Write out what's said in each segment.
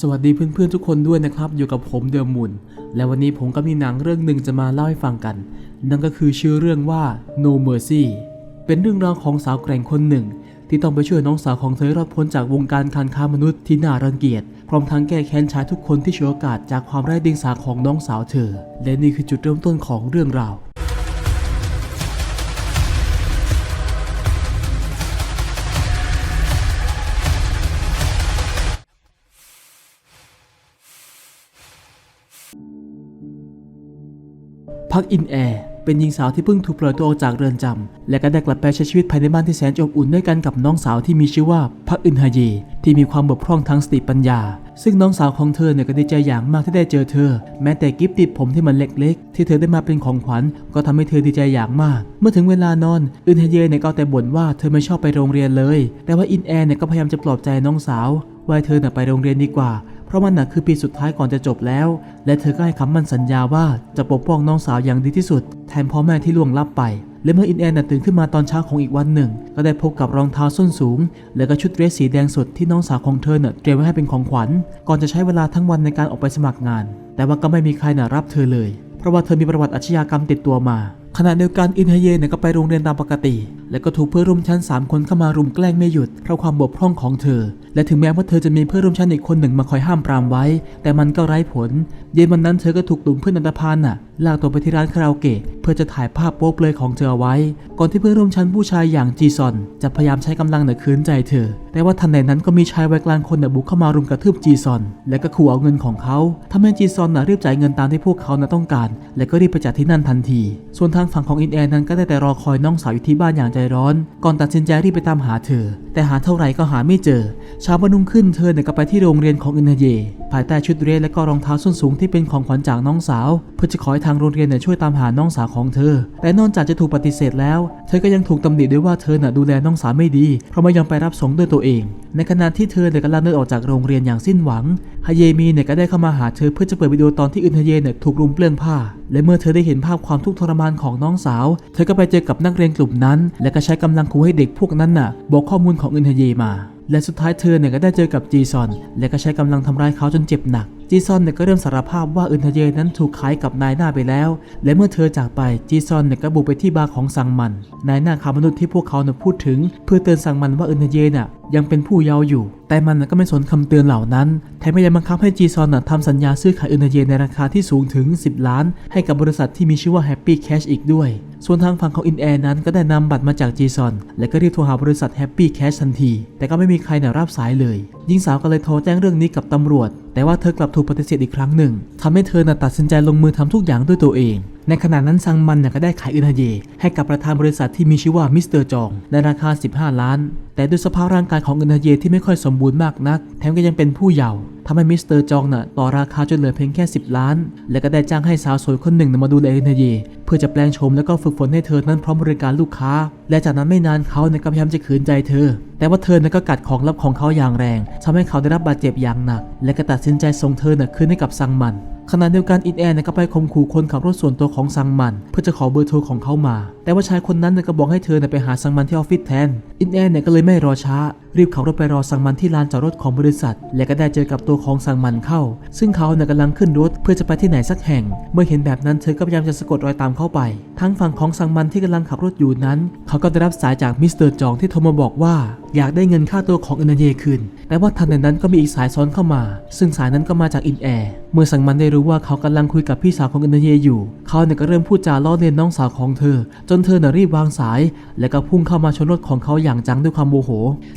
สวัสดีเพื่อนๆทุกคนด้วยนะครับ อยู่กับผมเดอมุนและวันนี้ผมก็มีหนังเรื่องหนึ่งจะมาเล่าให้ฟังกัน นั่นก็คือชื่อเรื่องว่า No Mercy เป็นเรื่องราวของสาวแกร่งคนหนึ่ง ที่ต้องไปช่วยน้องสาวของเธอรอดพ้นจากวงการการค้ามนุษย์ที่น่ารังเกียจพร้อมทั้งแก้แค้นชายทุกคนที่ฉวยโอกาสจากความไร้เดียงสาของน้องสาวเธอ และนี่คือจุดเริ่มต้นของเรื่องราว พักอินแอร์เป็นหญิงสาวที่เพิ่งถูกปล่อยตัวออกจากเรือนจำและก็ได้กลับไปใช้ชีวิตภายในบ้านที่แสนอบอุ่นด้วยกันกับน้องสาวที่มีชื่อว่าพักอึนฮาเยที่มีความบกพร่องทางสติปัญญา ซึ่งน้องสาวของเธอเนี่ยก็ดีใจอย่างมากที่ได้เจอเธอ แม้แต่กิฟต์ติดผมที่มันเล็กๆ ที่เธอได้มาเป็นของขวัญ ก็ทำให้เธอดีใจอย่างมาก เมื่อถึงเวลานอนอึนฮาเยเนี่ยก็แต่บ่นว่าเธอไม่ชอบไปโรงเรียนเลย แต่ว่าอินแอร์เนี่ยก็พยายามจะปลอบใจน้องสาวว่าเธอน่ะไปโรงเรียนดีกว่า เพราะมันน่ะคือปีสุดท้ายก่อนจะจบแล้ว และเธอก็ให้คำมั่นสัญญาว่าจะปกป้องน้องสาวอย่างดีที่สุด แทนพ่อแม่ที่ล่วงลับไป และเมื่ออินแอนน่ะตื่นขึ้นมาตอนเช้าของอีกวันหนึ่ง ก็ได้พบกับรองเท้าส้นสูง และก็ชุดเดรสสีแดงสดที่น้องสาวของเธอเน่ะเตรียมไว้ให้เป็นของขวัญ ก่อนจะใช้เวลาทั้งวันในการออกไปสมัครงาน แต่ว่าก็ไม่มีใครน่ะรับเธอเลย เพราะว่าเธอมีประวัติอาชญากรรมติดตัวมา ขณะเดียวกันอินเฮเยเนี่ยก็ไปโรงเรียนตามปกติ และก็ถูกเพื่อนร่วมชั้น 3 คนเข้ามารุมแกล้งไม่หยุดเพราะความบกพร่องของเธอ และถึงแม้ว่าเธอจะมีเพื่อนร่วมชั้นอีกคนหนึ่งมาคอยห้ามปรามไว้ แต่มันก็ไร้ผล เย็นวันนั้นเธอก็ถูกกลุ่มเพื่อนอันตพานน่ะลากตัวไปที่ร้านคาราโอเกะเพื่อจะถ่ายภาพโป๊เปลอยของเธอเอาไว้ ก่อนที่เพื่อนร่วมชั้นผู้ชายอย่างจีซอน จะพยายามใช้กำลังเหนือขืนใจเธอ แต่ว่าทันใดนั้นก็มีชายวัยกลางคนน่ะบุกเข้ามารุมกระทืบจีซอน และก็ขู่เอาเงินของเขาทำให้จีซอนน่ะรีบจ่ายเงินตามที่พวกเขาน่ะต้องการ และก็รีบไปจากที่นั่นทันที ส่วนทางางฝั่งของอินแอนนั้นก็ได้แต่รอคอยน้องสาวอยู่ที่บ้านอย่างใจร้อน ก่อนตัดสินใจรีบไปตามหาเธอ แต่หาเท่าไหร่ก็หาไม่เจอเช้าวันรุ่งขึ้นเธอเนี่ยก็ไปที่โรงเรียนของอินเนเยภายใต้ชุดเรสและก็รองเท้าส้นสูงที่เป็นของขวัญจากน้องสาว เพื่อจะขอให้ทางโรงเรียนเนี่ยช่วยตามหาน้องสาวของเธอ แต่นอกจากจะถูกปฏิเสธแล้ว เธอก็ยังถูกตำหนิด้วยว่าเธอน่ะดูแลน้องสาวไม่ดี เพราะไม่ยอมไปรับส่งด้วยตัวเอง ในขณะที่เธอเนี่ยกำลังเดินออกจากโรงเรียนอย่างสิ้นหวังฮาเยมีเนี่ยก็ได้เข้ามาหาเธอเพื่อจะเปิดวิดีโอตอนที่อึนฮาเยเนี่ยถูกรุมเปลื้องผ้า และเมื่อเธอได้เห็นภาพความทุกข์ทรมานของน้องสาว เธอก็ไปเจอกับนักเรียนกลุ่มนั้น และก็ใช้กำลังขู่ให้เด็กพวกนั้นน่ะ บอกข้อมูลของอึนฮาเยมา และสุดท้ายเธอเนี่ยก็ได้เจอกับจีซอน และก็ใช้กำลังทำร้ายเขาจนเจ็บหนักจีซอนเนี่ยก็เริ่มสารภาพว่าอึนทเยนั้นถูกขายกับนายหน้าไปแล้ว และเมื่อเธอจากไปจีซอนเนี่ยก็บุกไปที่บาร์ของซังมัน นายหน้าค้ามนุษย์ที่พวกเขาเนี่ยพูดถึง เพื่อเตือนซังมันว่าอึนทเยน่ะยังเป็นผู้เยาว์อยู่ แต่มันน่ะก็ไม่สนคำเตือนเหล่านั้นแถมยังบังคับให้จีซอนน่ะทำสัญญาซื้อขายอึนทเยในราคาที่สูงถึง 10 ล้าน ให้กับบริษัทที่มีชื่อว่า Happy Cash อีกด้วย ส่วนทางฝั่งของอินแอร์นั้นก็ได้นำบัตรมาจากจีซอน และก็รีบโทรหาบริษัท Happy Cash ทันที แต่ก็ไม่มีใครเนี่ยรับสายเลยหญิงสาวก็เลยโทรแจ้งเรื่องนี้กับตำรวจ แต่ว่าเธอกลับถูกปฏิเสธอีกครั้งหนึ่งทำให้เธอน่ะตัดสินใจลงมือทำทุกอย่างด้วยตัวเองในขณะนั้นซังมันเนี่ยก็ได้ขายอึนฮเย ให้กับประธานบริษัทที่มีชื่อว่ามิสเตอร์จองในราคา 15 ล้าน แต่ด้วยสภาพร่างกายของอึนฮเยที่ไม่ค่อยสมบูรณ์มากนัก แถมก็ยังเป็นผู้เยาว์ทำให้มิสเตอร์จองน่ะต่อราคาจนเหลือเพียงแค่ 10 ล้าน และก็ได้จ้างให้สาวสวยคนหนึ่งน่ะมาดูแลอึนฮเย เพื่อจะแปลงโฉมและก็ฝึกฝนให้เธอนั้นพร้อมบริการลูกค้า และจากนั้นไม่นานเขาเนี่ยก็พยายามจะขืนใจเธอ แต่ว่าเธอเนี่ยก็กัดของลับของเขาอย่างแรงทำให้เขาได้รับบาดเจ็บอย่างหนัก และก็ตัดสินใจส่งเธอเนี่ยคืนให้กับซังมัน ขณะเดียวกันอินแอนเนี่ยก็ไปข่มขู่คนขับรถส่วนตัวของซังมัน เพื่อจะขอเบอร์โทรของเขามา แต่ว่าชายคนนั้นเนี่ยก็บอกให้เธอไปหาซังมันที่ออฟฟิศแทน อินแอนเนี่ยก็เลยไม่รอช้า รีบขับรถไปรอซังมันที่ลานจอดรถของบริษัท และก็ได้เจอกับตัวของซังมันเข้า ซึ่งเขาเนี่ยกำลังขึ้นรถเพื่อจะไปที่ไหนสักแห่ง เมื่อเห็นแบบนั้นเธอก็พยายามจะสะกดรอยตามเข้าไป ทั้งฝั่งของซังมันที่กำลังขับรถอยู่นั้น เขาก็ได้รับสายจากมิสเตอร์จองที่โทรมาบอกว่า อยากได้เงินค่าตัวของอินเยคืน แต่ว่าทันใดนั้นก็มีอีกสายซ้อนเข้ามา ซึ่งสายนั้นก็มาจากอินแอร์เมื่อสังมันได้รู้ว่าเขากำลังคุยกับพี่สาวของอินเยอยู่ เขาเนี่ยก็เริ่มพูดจาล้อเลียนน้องสาวของเธอจนนเธอน่ะรีบวางสาย และก็พุ่งเข้ามาชนรถของเขาอย่างจังด้วยความโมโห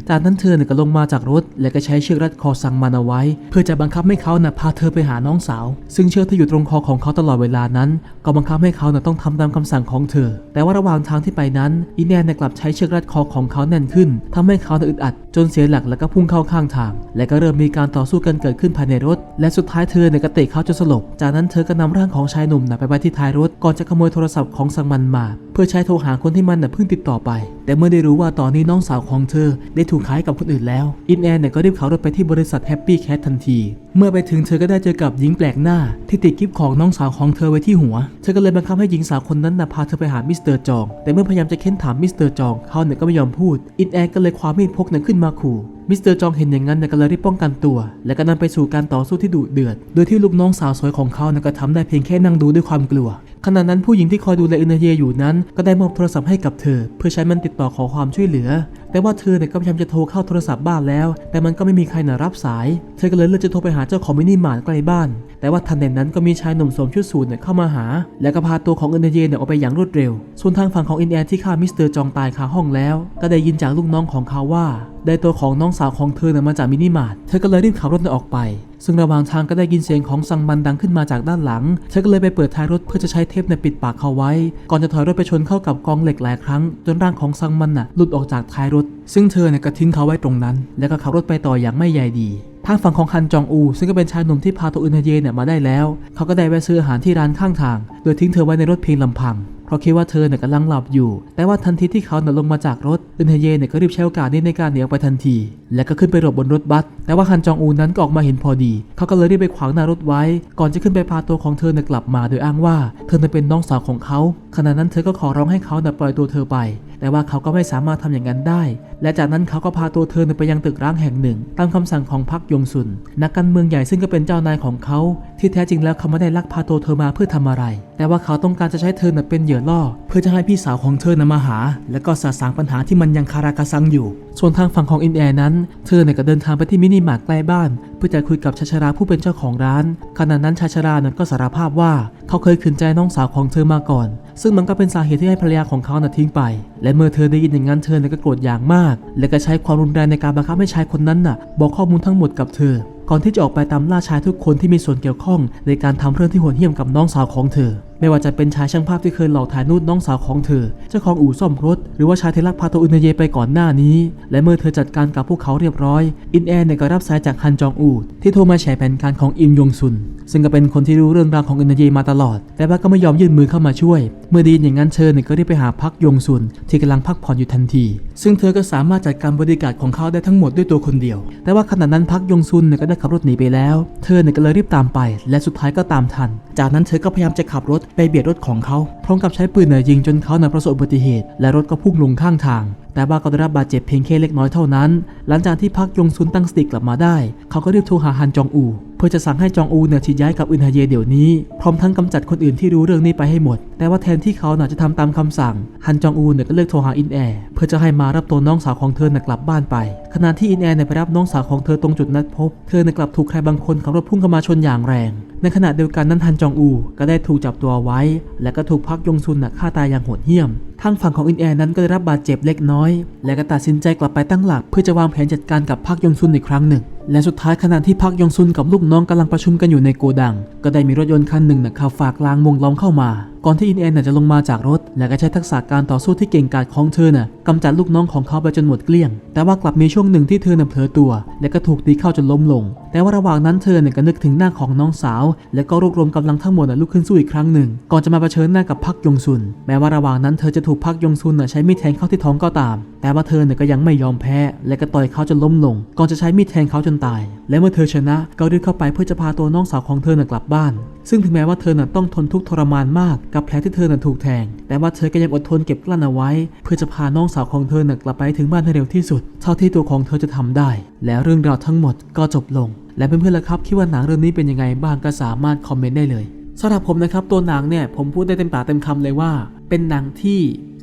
จากนั้นเธอเนี่ยก็ลงมาจากรถ และก็ใช้เชือกรัดคอสังมันเอาไว้ เพื่อจะบังคับให้เขาน่ะพาเธอไปหาน้องสาว ซึ่งเชือกที่อยู่ตรงคอของเขาตลอดเวลานั้น ก็บังคับให้เขาน่ะต้องทำตามคำสั่งของเธอ แต่ว่าระหว่างทางที่ไปนั้นอีแนนเนี่ยกลับใช้เชือกรัดคอของเขาแน่นขึ้นทำให้เขาน่ะอึดอัด จนเสียหลักแล้วก็พุ่งเข้าข้างทาง และก็เริ่มมีการต่อสู้กันเกิดขึ้นภายในรถ และสุดท้ายเธอเนี่ยก็เตะเขาจนสลบ จากนั้นเธอก็นำร่างของชายหนุ่มน่ะไปไว้ที่ท้ายรถก่อนจะขโมยโทรศัพท์ของสังมันมา เพื่อใช้โทรหาคนที่มันน่ะเพิ่งติดต่อไป แต่เมื่อได้รู้ว่าตอนนี้น้องสาวของเธอได้ถูกขายกับคนอื่นแล้ว อินแอนเนี่ยก็รีบขับรถไปที่บริษัทแฮปปี้แคททันที เมื่อไปถึงเธอก็ได้เจอกับหญิงแปลกหน้า ที่ติดกิฟต์ของน้องสาวของเธอไว้ที่หัว เธอก็เลยบังคับให้หญิงสาวคนนั้นนะพาเธอไปหามิสเตอร์จอง แต่เมื่อพยายามจะเค้นถามมิสเตอร์จองเขาเนี่ยก็ไม่ยอมพูด อินแอนก็เลยคว้ามีดพกนั้นขึ้นมาขู่มิสเตอร์จองเห็นอย่างนั้นก็เลยรีบป้องกันตัว และก็นำไปสู่การต่อสู้ที่ดุเดือด โดยที่ลูกน้องสาวสวยของเขาก็ทำได้เพียงแค่นั่งดูด้วยความกลัว ขณะนั้นผู้หญิงที่คอยดูแลอินเนเยอยู่นั้น ก็ได้มอบโทรศัพท์ให้กับเธอ เพื่อใช้มันติดต่อขอความช่วยเหลือ แต่ว่าเธอเนี่ยก็พยายามจะโทรเข้าโทรศัพท์บ้านแล้ว แต่มันก็ไม่มีใครน่ะรับสาย เธอก็เลยเลือกจะโทรไปหาเจ้าของมินิมาร์ทใกล้บ้าน แต่ว่าทันใดนั้นก็มีชายหนุ่มสวมชุดสูทเนี่ยเข้ามาหา และก็พาตัวของอินเนเยเนี่ยออกไปอย่างรวดเร็ว ส่วนทางฝั่งของอินแอนที่ฆ่ามิสเตอร์จองตายคาห้องแล้ว ก็ได้ยินจากลูกน้องของเขาว่า ได้ตัวของน้องสาวของเธอเนี่ยมาจากมินิมาร์ทเธอก็เลยรีบขับรถออกไป ซึ่งระหว่างทางก็ได้ยินเสียงของซังมันดังขึ้นมาจากด้านหลัง เธอก็เลยไปเปิดท้ายรถเพื่อจะใช้เทปเนี่ยปิดปากเขาไว้ ก่อนจะถอยรถไปชนเข้ากับกองเหล็กหลายครั้ง จนร่างของซังมันน่ะหลุดออกจากท้ายรถ ซึ่งเธอเนี่ยก็ทิ้งเขาไว้ตรงนั้น แล้วก็ขับรถไปต่ออย่างไม่ใยดีทางฝั่งของฮันจองอู ซึ่งก็เป็นชายหนุ่มที่พาตัวอึนเฮเยเนี่ยมาได้แล้ว เขาก็ได้แวะซื้ออาหารที่ร้านข้างทาง โดยทิ้งเธอไว้ในรถเพียงลำพัง เพราะคิดว่าเธอเนี่ยกำลังหลับอยู่ แต่ว่าทันทีที่เขาเนี่ยลงมาจากรถอึนเฮเยเนี่ยก็รีบใช้โอกาสนี้ในการหนีออกไปทันที และก็ขึ้นไปหลบบนรถบัส แต่ว่าฮันจองอูนั้นก็ออกมาเห็นพอดี เขาก็เลยรีบไปขวางหน้ารถไว้ ก่อนจะขึ้นไปพาตัวของเธอเนี่ยกลับมา โดยอ้างว่าเธอเนี่ยเป็นน้องสาวของเขา ขณะนั้นเธอก็ขอร้องให้เขาเนี่ยปล่อยตัวเธอไปแต่ว่าเขาก็ไม่สามารถทำอย่างนั้นได้ และจากนั้นเขาก็พาตัวเธอไปยังตึกร้างแห่งหนึ่ง ตามคำสั่งของพักยงซุน นักการเมืองใหญ่ซึ่งก็เป็นเจ้านายของเขา ที่แท้จริงแล้วเขาไม่ได้ลักพาตัวเธอมาเพื่อทำอะไร แต่ว่าเขาต้องการจะใช้เธอเป็นเหยื่อล่อ เพื่อจะให้พี่สาวของเธอนมาหา และก็สะสางปัญหาที่มันยังคาราคาซังอยู่ ส่วนทางฝั่งของอินแอร์นั้น เธอเนี่ยก็เดินทางไปที่มินิมาร์ทใกล้บ้านเพื่อจะคุยกับชาชราผู้เป็นเจ้าของร้าน ขณะนั้นชาชรานั้นก็สารภาพว่าเขาเคยขืนใจน้องสาวของเธอมาก่อน ซึ่งมันก็เป็นสาเหตุที่ให้ภรรยาของเขาน่ะทิ้งไป และเมื่อเธอได้ยินอย่างนั้นเธอเก็โกรธอย่างมาก และก็ใช้ความรุนแรงในการบังคับให้ชายคนนั้นน่ะ บอกข้อมูลทั้งหมดกับเธอ ก่อนที่จะออกไปตามล่าชายทุกคนที่มีส่วนเกี่ยวข้อง ในการทำเรื่องที่โหดเหี้ยมกับน้องสาวของเธอ ไม่ว่าจะเป็นชายช่างภาพที่เคยหลอกถ่ายนูดน้องสาวของเธอ เจ้าของอู่ซ่อมรถ หรือว่าชายที่ลักพาตัวอุนเยไปก่อนหน้านี้ และเมื่อเธอจัดการกับพวกเขาเรียบร้อย อินแอนเนี่ยก็รับสายจากฮันจองอูที่โทรมาแฉแผนการของอิมยงซุน ซึ่งก็เป็นคนที่รู้เรื่องราวของอุนเยมาตลอด แต่ว่าก็ไม่ยอมยื่นมือเข้ามาช่วย เมื่อดีนอย่างนั้นเธอเนี่ยก็ได้ไปหาพักยงซุน ที่กำลังพักผ่อนอยู่ทันที ซึ่งเธอก็สามารถจัดการบริการของเขาได้ทั้งหมดด้วยตัวคนเดียว แต่ว่าขณะนั้นพักยงซุนเนี่ยก็ได้ขับรถหนีไปแล้ว เธอเนี่ยก็เลยรีบตามไป และสุดท้ายก็ตามทัน จากนั้นเธอก็พยายามจะขับรถไปเบียดรถของเขาพร้อมกับใช้ปืนเนี่ยยิงจนเขาเนี่ยประสบอุบัติเหตุและรถก็พุ่งลงข้างทาง แต่ว่าก็ได้รับบาดเจ็บเพียงแค่เล็กน้อยเท่านั้น หลังจากที่พักยงซุนตั้งสติกลับมาได้ เขาก็รีบโทรหาฮันจองอู เพื่อจะสั่งให้จองอูเนี่ยฉีดย้ายกับอึนฮาเยเดี๋ยวนี้ พร้อมทั้งกำจัดคนอื่นที่รู้เรื่องนี้ไปให้หมด แต่ว่าแทนที่เขาน่ะจะทำตามคำสั่ง ฮันจองอูเนี่ยก็เลือกโทรหาอินแอร์เพื่อจะให้มารับตัวน้องสาวของเธอน่ะกลับบ้านไป ขณะที่อินแอร์เนี่ยไปรับน้องสาวของเธอตรงจุดนัดพบ เธอเนี่ยกลับถูกใครบางคนขับรถพุ่งเข้ามาชนอย่างแรง ในขณะเดียวกันนั้นฮันจองอู ก็ได้ถูกจับตัวไว้ และก็ถูกพักยงซุนน่ะฆ่าตายอย่างโหดเหี้ยมทางฝั่งของอินแอร์นั้นก็ได้รับบาดเจ็บเล็กน้อย และก็ตัดสินใจกลับไปตั้งหลัก เพื่อจะวางแผนจัดการกับพักยงซุนอีกครั้งหนึ่ง และสุดท้ายขณะที่พักยงซุนกับลูกน้องกำลังประชุมกันอยู่ในโกดัง ก็ได้มีรถยนต์คันหนึ่งนะขับฝากกลางวงล้อมเข้ามา ก่อนที่อินแอนน่ะจะลงมาจากรถ และก็ใช้ทักษะการต่อสู้ที่เก่งกาจของเธอน่ะกำจัดลูกน้องของเขาไปจนหมดเกลี้ยง แต่ว่ากลับมีช่วงหนึ่งที่เธอน่ะเผลอตัว และก็ถูกตีเข้าจนล้มลง แต่ว่าระหว่างนั้นเธอเนี่ยก็นึกถึงหน้าของน้องสาว และก็รวบรวมกำลังทั้งหมดน่ะลุกขึ้นสู้อีกครั้งหนึ่ง ก่อนจะมาเผชิญหน้ากับพักยงซุน แม้ว่าระหว่างนั้นเธอจะถูกพักยงซุนน่ะใช้มีดแทงเข้าที่ท้องก็ตามแต่ว่าเธอเนี่ยก็ยังไม่ยอมแพ้ และก็ต่อยเขาจนล้มลง ก่อนจะใช้มีดแทงเขาจนตาย และเมื่อเธอชนะก็รีบเข้าไปเพื่อจะพาตัวน้องสาวของเธอน่ะกลับบ้าน ซึ่งถึงแม้ว่าเธอน่ะต้องทนทุกข์ทรมานมากกับแผลที่เธอน่ะถูกแทง แต่ว่าเธอก็ยังอดทนเก็บกลั้นเอาไว้ เพื่อจะพาน้องสาวของเธอน่ะกลับไปถึงบ้านให้เร็วที่สุด เท่าที่ตัวของเธอจะทำได้ แล้วเรื่องราวทั้งหมดก็จบลง และเพื่อนๆล่ะครับคิดว่าหนังเรื่องนี้เป็นยังไงบ้างก็สามารถคอมเมนต์ได้เลยสำหรับผมนะครับตัวหนังเนี่ยผมพูดได้เต็มปากเต็มคำเลยว่า เป็นหนังที่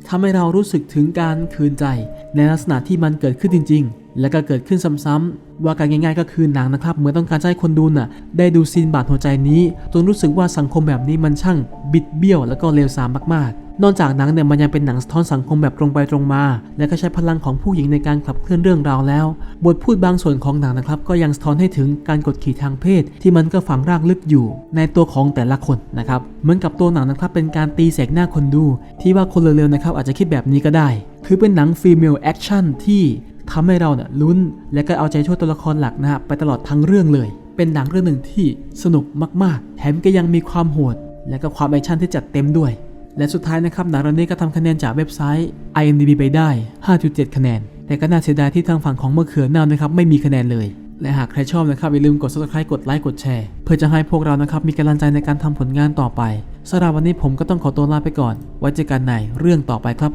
ทำให้เรารู้สึกถึงการคืนใจ ในลักษณะที่มันเกิดขึ้นจริง ๆ และก็เกิดขึ้นซ้ำๆว่าการง่ายๆ ก็คือหนังนะครับเหมือนต้องการให้คนดูน่ะได้ดูซีนบาดหัวใจนี้ จนรู้สึกว่าสังคมแบบนี้มันช่างบิดเบี้ยว และก็เลวทรามมากๆ นอกจากหนังเนี่ยมันยังเป็นหนังสะท้อนสังคมแบบตรงไปตรงมา และก็ใช้พลังของผู้หญิงในการขับเคลื่อนเรื่องราวแล้ว บทพูดบางส่วนของหนังนะครับ ก็ยังสะท้อนให้ถึงการกดขี่ทางเพศ ที่มันก็ฝังรากลึกอยู่ ในตัวของแต่ละคนนะครับเหมือนกับตัวหนังนะครับเป็นการตีแสกหน้าคนดู ที่ว่าคนเร็วๆนะครับอาจจะคิดแบบนี้ก็ได้ คือเป็นหนังฟีเมลแอคชั่นที่ทำให้เราเนี่ยลุ้น และก็เอาใจช่วยตัวละครหลักนะฮะไปตลอดทั้งเรื่องเลย เป็นหนังเรื่องหนึ่งที่สนุกมากๆ แถมก็ยังมีความโหด และก็ความแอคชั่นที่จัดเต็มด้วย และสุดท้ายนะครับหนังเรื่องนี้ก็ทำคะแนนจากเว็บไซต์ IMDb ไปได้ 5.7 คะแนน แต่ก็น่าเสียดายที่ทางฝั่งของมะเขือเน่านะครับไม่มีคะแนนเลย และหากใครชอบนะครับอย่าลืมกด subscribe กดไลค์กดแชร์ เพื่อจะให้พวกเรานะครับมีกำลังใจในการทำผลงานต่อไปสำหรับวันนี้ผมก็ต้องขอตัวลาไปก่อน ไว้เจอกันในเรื่องต่อไปครับ